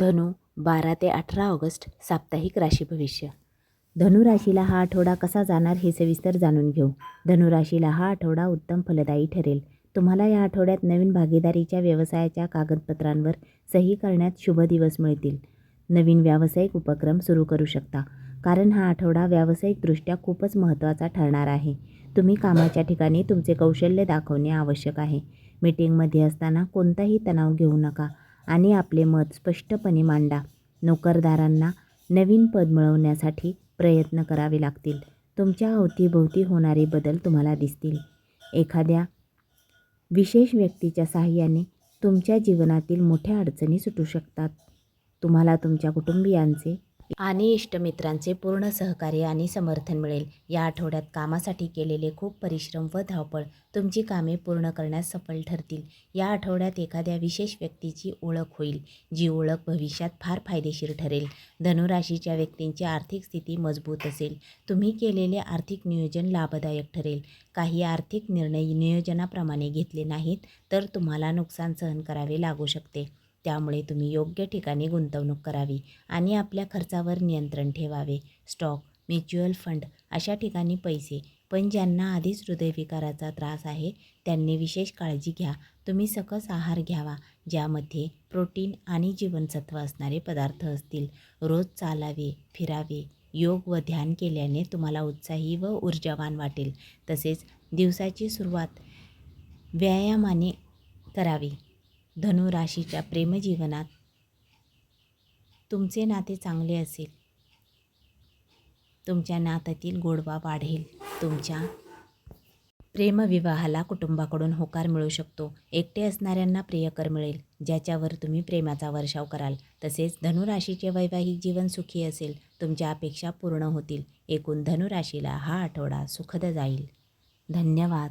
धनु बारा ते अठरा ऑगस्ट साप्ताहिक राशी भविष्य. धनुराशीला हा आठवडा कसा जाणार हे सविस्तर जाणून घेऊ. धनुराशीला हा आठवडा उत्तम फलदायी ठरेल. तुम्हाला या आठवड्यात नवीन भागीदारीच्या व्यवसायाच्या कागदपत्रांवर सही करण्यात शुभ दिवस मिळतील. नवीन व्यावसायिक उपक्रम सुरू करू शकता. कारण हा आठवडा व्यावसायिकदृष्ट्या खूपच महत्त्वाचा ठरणार आहे. तुम्ही कामाच्या ठिकाणी तुमचे कौशल्य दाखवणे आवश्यक आहे. मीटिंगमध्ये असताना कोणताही तणाव घेऊ नका. आणि आपले मत स्पष्टपणे मांडा. नोकरदारांना नवीन पद मिळवण्यासाठी प्रयत्न करावे लागतील. तुमच्या अवतीभोवती होणारे बदल तुम्हाला दिसतील. एखाद्या विशेष व्यक्तीच्या साहाय्याने तुमच्या जीवनातील मोठ्या अडचणी सुटू शकतात. तुम्हाला तुमच्या कुटुंबियांचे आणि इष्टमित्रांचे पूर्ण सहकार्य आणि समर्थन मिळेल. या आठवड्यात कामासाठी केलेले खूप परिश्रम व धावपळ तुमची कामे पूर्ण करण्यास सफल ठरतील. या आठवड्यात एखाद्या विशेष व्यक्तीची ओळख होईल जी ओळख भविष्यात फार फायदेशीर ठरेल. धनुराशीच्या व्यक्तींची आर्थिक स्थिती मजबूत असेल. तुम्ही केलेले आर्थिक नियोजन लाभदायक ठरेल. काही आर्थिक निर्णय नियोजनाप्रमाणे घेतले नाहीत तर तुम्हाला नुकसान सहन करावे लागू शकते. त्यामुळे तुम्ही योग्य ठिकाणी गुंतवणूक करावी आणि आपल्या खर्चावर नियंत्रण ठेवावे. स्टॉक म्युच्युअल फंड अशा ठिकाणी पैसे पण ज्यांना आधीच हृदयविकाराचा त्रास आहे त्यांनी विशेष काळजी घ्या. तुम्ही सकस आहार घ्यावा ज्यामध्ये प्रोटीन आणि जीवनसत्व असणारे पदार्थ असतील. रोज चालावे फिरावे योग व ध्यान केल्याने तुम्हाला उत्साही व ऊर्जावान वाटेल. तसेच दिवसाची सुरुवात व्यायामाने करावी. धनुराशीच्या प्रेमजीवनात तुमचे नाते चांगले असेल. तुमच्या नात्यातील गोडवा वाढेल. तुमच्या प्रेमविवाहाला कुटुंबाकडून होकार मिळू शकतो. एकटे असणाऱ्यांना प्रियकर मिळेल ज्याच्यावर तुम्ही प्रेमाचा वर्षाव कराल. तसेच धनुराशीचे वैवाहिक जीवन सुखी असेल तुमच्या अपेक्षा पूर्ण होतील. एकूण धनुराशीला हा आठवडा सुखद जाईल. धन्यवाद.